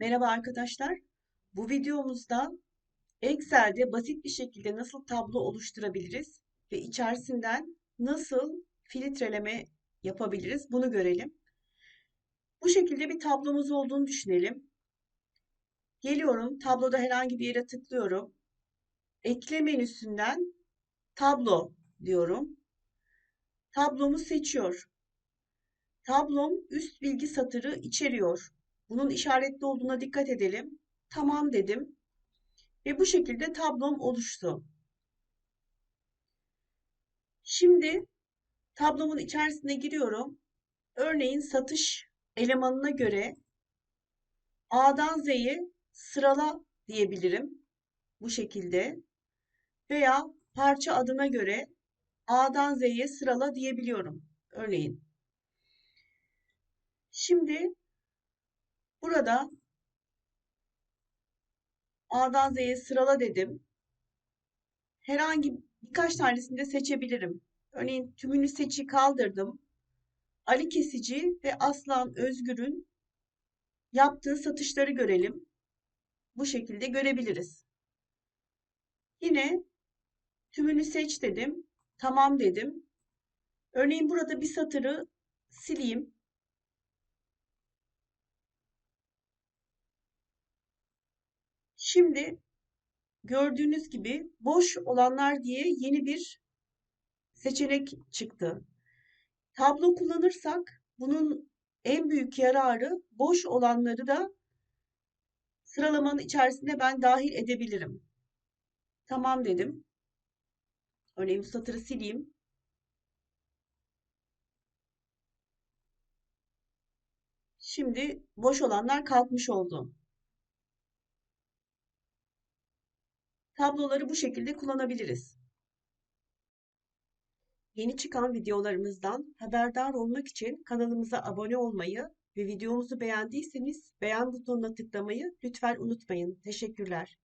Merhaba arkadaşlar. Bu videomuzda Excel'de basit bir şekilde nasıl tablo oluşturabiliriz ve içerisinden nasıl filtreleme yapabiliriz bunu görelim. Bu şekilde bir tablomuz olduğunu düşünelim. Geliyorum, tabloda herhangi bir yere tıklıyorum. Ekle menüsünden tablo diyorum. Tablomu seçiyor. Tablom üst bilgi satırı içeriyor. Bunun işaretli olduğuna dikkat edelim. Tamam dedim. Ve bu şekilde tablom oluştu. Şimdi tablomun içerisine giriyorum. Örneğin satış elemanına göre A'dan Z'ye sırala diyebilirim. Bu şekilde. Veya parça adına göre A'dan Z'ye sırala diyebiliyorum. Örneğin. Şimdi burada A'dan Z'ye sırala dedim. Herhangi birkaç tanesini de seçebilirim. Örneğin tümünü seçi kaldırdım. Ali Kesici ve Aslan Özgür'ün yaptığı satışları görelim. Bu şekilde görebiliriz. Yine tümünü seç dedim. Tamam dedim. Örneğin burada bir satırı sileyim. Şimdi gördüğünüz gibi boş olanlar diye yeni bir seçenek çıktı. Tablo kullanırsak bunun en büyük yararı boş olanları da sıralamanın içerisine ben dahil edebilirim. Tamam dedim. Örneğin bu satırı sileyim. Şimdi boş olanlar kalkmış oldu. Tabloları bu şekilde kullanabiliriz. Yeni çıkan videolarımızdan haberdar olmak için kanalımıza abone olmayı ve videomuzu beğendiyseniz beğen butonuna tıklamayı lütfen unutmayın. Teşekkürler.